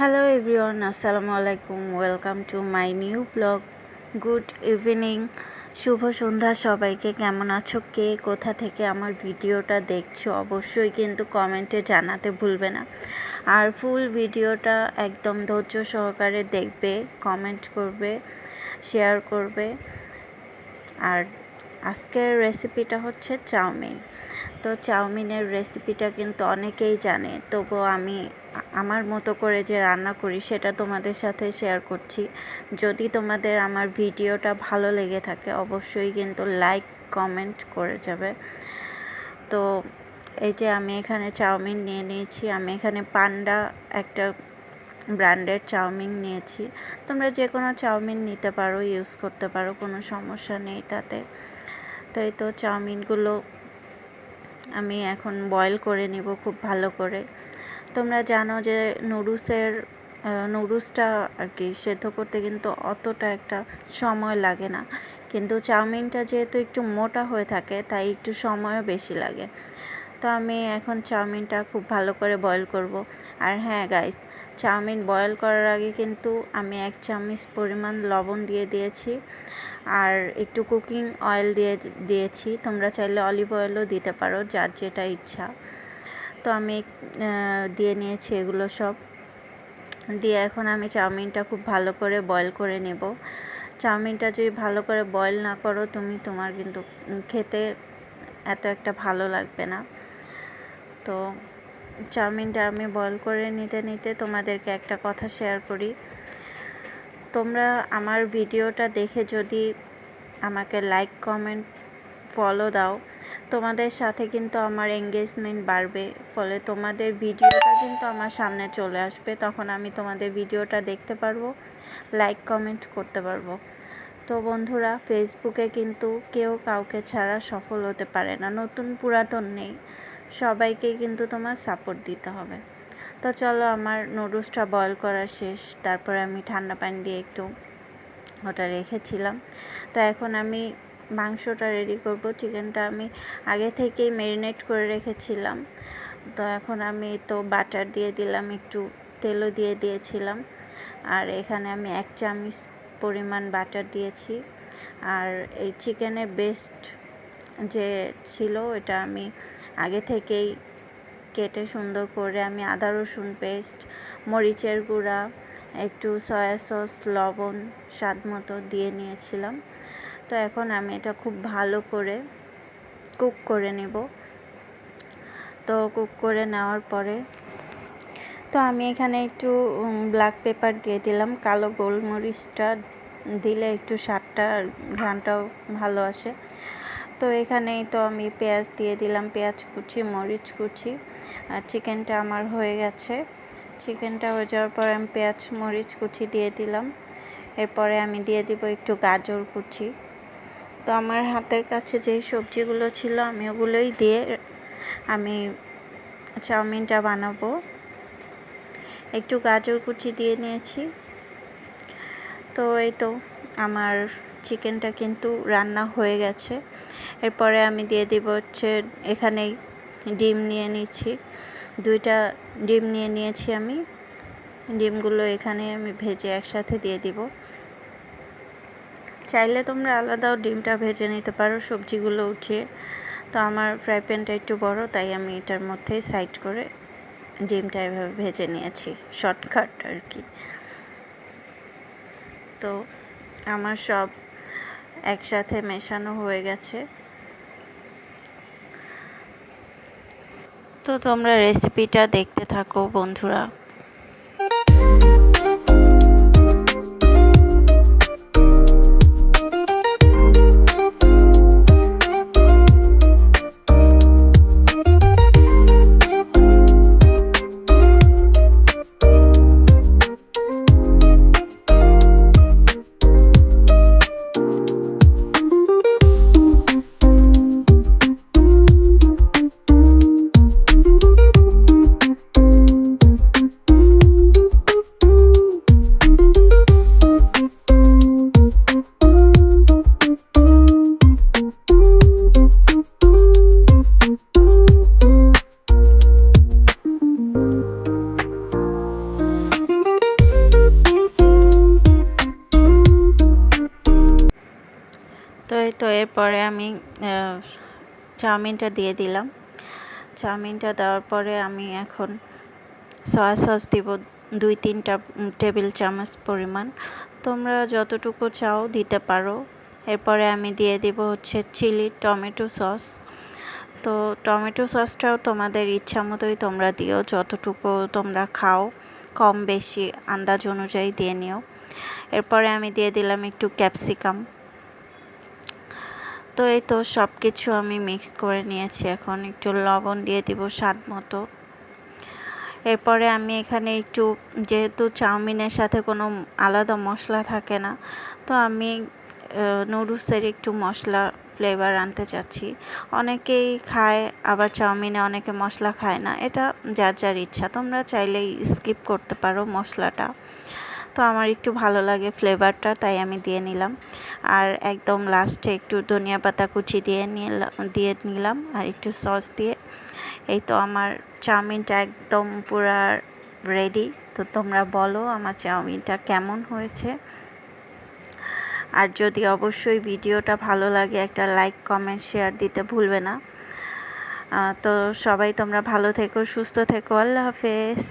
Hello everyone আসসালামু আলাইকুম welcome to my new blog good evening শুভ সন্ধ্যা সবাইকে। কেমন আছো? কে কোথা থেকে আমার ভিডিওটা দেখছ? অবশ্যই কিন্তু কমেন্টে জানাতে ভুলবে না। আর ফুল ভিডিওটা একদম ধৈর্য সহকারে দেখবে কমেন্ট করবে শেয়ার করবে। আর আজকের রেসিপিটা হচ্ছে চাউমিন। তো চাউমিনের রেসিপিটা কিন্তু অনেকেই জানে, তবুও আমি আমার মতো করে যে রান্না করি সেটা তোমাদের সাথে শেয়ার করছি। যদি তোমাদের আমার ভিডিওটা ভালো লেগে থাকে, অবশ্যই কিন্তু লাইক কমেন্ট করে যাবে। তো এই যে আমি এখানে চাউমিন নিয়ে নিয়েছি, আমি এখানে পান্ডা একটা ব্র্যান্ডের চাউমিন নিয়েছি। তোমরা যে কোনো চাউমিন নিতে পারো ইউজ করতে পারো, কোনো সমস্যা নেই তাতে। তো এই তো চাউমিনগুলো আমি এখন বয়েল করে নিব খুব ভালো করে। তোমরা জানো যে নুডলসের নুডলসটা আর কি সেদ্ধ করতে কিন্তু অতটা একটা সময় লাগে না। কিন্তু চাউমিনটা যেহেতু একটু মোটা হয়ে থাকে, তাই একটু সময়ও বেশি লাগে। তো আমি এখন চাউমিনটা খুব ভালো করে বয়েল করব। আর হ্যাঁ গাইস চাউমিন বয়েল করার আগে কিন্তু আমি এক চামচ পরিমাণ লবণ দিয়ে দিয়েছি আর একটু কুকিং অয়েল দিয়ে দিয়েছি। তোমরা চাইলে অলিভ অয়েলও দিতে পারো যার যেটা ইচ্ছা। তো আমি দিয়ে নিয়েছি এগুলো সব। দিয়ে এখন আমি চাউমিনটা খুব ভালো করে বয়েল করে নেব। চাউমিনটা যদি ভালো করে বয়েল না করো, তুমি, তোমার কিন্তু খেতে এত একটা ভালো লাগবে না। তো চাউমিনটা আমি বয়েল করে নিতে নিতে তোমাদেরকে একটা কথা শেয়ার করি। তোমরা আমার ভিডিওটা দেখে যদি আমাকে লাইক কমেন্ট ফলো দাও, তোমাদের সাথে কিন্তু আমার এঙ্গেজমেন্ট বাড়বে। ফলে তোমাদের ভিডিওটা কিন্তু আমার সামনে চলে আসবে, তখন আমি তোমাদের ভিডিওটা দেখতে পারব লাইক কমেন্ট করতে পারব। তো বন্ধুরা ফেসবুকে কিন্তু কেউ কাউকে ছাড়া সফল হতে পারে না, নতুন পুরাতন নেই। সবাইকে কিন্তু তোমার সাপোর্ট দিতে হবে। তো চলো আমার নুডলসটা বয়েল করা শেষ। তারপরে আমি ঠান্ডা পানি দিয়ে একটু ওটা রেখেছিলাম। তো এখন আমি মাংসটা রেডি করব। চিকেনটা আমি আগে থেকেই ম্যারিনেট করে রেখেছিলাম। তো এখন আমি তো বাটার দিয়ে দিলাম, একটু তেলও দিয়ে দিয়েছিলাম। আর এখানে আমি এক চামচ পরিমাণ বাটার দিয়েছি। আর এই চিকেনের বেস্ট যে ছিল এটা আমি আগে থেকেই কেটে সুন্দর করে আমি আদা, রসুন পেস্ট মরিচের গুঁড়া, একটু সয়া সস লবণ, স্বাদ মতো দিয়ে নিয়েছিলাম। তো এখন আমি এটা খুব ভালো করে কুক করে নেব। তো কুক করে নেওয়ার পরে তো আমি এখানে একটু ব্ল্যাক পেপার দিয়ে দিলাম। কালো গোলমরিচটা দিলে একটু স্বাদটা ঘ্রানটাও ভালো আসে। তো এখানেই তো আমি পেঁয়াজ দিয়ে দিলাম, পেঁয়াজ কুচি, মরিচ কুচি আর চিকেনটা আমার হয়ে গেছে। চিকেনটা হয়ে যাওয়ার পর আমি পেঁয়াজ, মরিচ কুচি দিয়ে দিলাম। এরপরে আমি দিয়ে দিব একটু গাজর কুচি। তো আমার হাতের কাছে যেই সবজিগুলো ছিল আমি ওগুলোই দিয়ে আমি চাউমিনটা বানাবো। একটু গাজর কুচি দিয়ে নিয়েছি। তো এই তো আমার চিকেনটা কিন্তু রান্না হয়ে গেছে। এরপরে আমি দিয়ে দিব হচ্ছে এখানেই ডিম নিয়ে নিচ্ছি দুইটা ডিম নিয়ে নিয়েছি আমি। ডিমগুলো এখানে আমি ভেজে একসাথে দিয়ে দিব। চাইলে তোমরা আলাদাও ডিমটা ভেজে নিতে পারো সবজিগুলো উঠিয়ে। তো আমার ফ্রাই প্যানটা একটু বড়, তাই আমি এটার মধ্যে সাইড করে ডিমটা এভাবে ভেজে নিয়েছি। শর্টকাট আর কি। তো আমার সব একসাথে মেশানো হয়ে গেছে। তো তোমরা রেসিপিটা দেখতে থাকো বন্ধুরা। এরপরে আমি চাউমিনটা দিয়ে দিলাম। চাউমিনটা দেওয়ার পরে আমি এখন সয়া সস দিব দুই তিনটা টেবিল চামচ পরিমাণ। তোমরা যতটুকু চাও দিতে পারো। এরপরে আমি দিয়ে দিব হচ্ছে চিলি টমেটো সস তো টমেটো সসটাও তোমাদের ইচ্ছা মতোই তোমরা দিও, যতটুকু তোমরা খাও। কম বেশি আন্দাজ অনুযায়ী দিয়ে নিও। এরপরে আমি দিয়ে দিলাম একটু ক্যাপসিকাম তো এই তো সব কিছু আমি মিক্স করে নিয়েছি। এখন একটু লবণ দিয়ে দিব স্বাদ মতো। এরপরে আমি এখানে একটু, যেহেতু চাউমিনের সাথে কোনো আলাদা মশলা থাকে না, তো আমি নুডলসের একটু মশলা ফ্লেভার আনতে চাচ্ছি। অনেকেই খায়, আবার চাউমিনে অনেকে মশলা খায় না। এটা যার যার ইচ্ছা। তোমরা চাইলেই স্কিপ করতে পারো মশলাটা। তো আমার একটু ভালো লাগে ফ্লেভারটা তাই আমি দিয়ে নিলাম। আর একদম লাস্টে একটু ধনিয়া পাতা কুচি দিয়ে নিলাম দিয়ে নিলাম, আর একটু সস দিয়ে। এই তো আমার চাউমিনটা একদম পুরা রেডি তো তোমরা বলো আমার চাউমিনটা কেমন হয়েছে। আর যদি অবশ্যই ভিডিওটা ভালো লাগে, একটা লাইক কমেন্ট শেয়ার দিতে ভুলবে না। তো সবাই তোমরা ভালো থেকো, সুস্থ থেকো, আল্লাহ হাফেজ।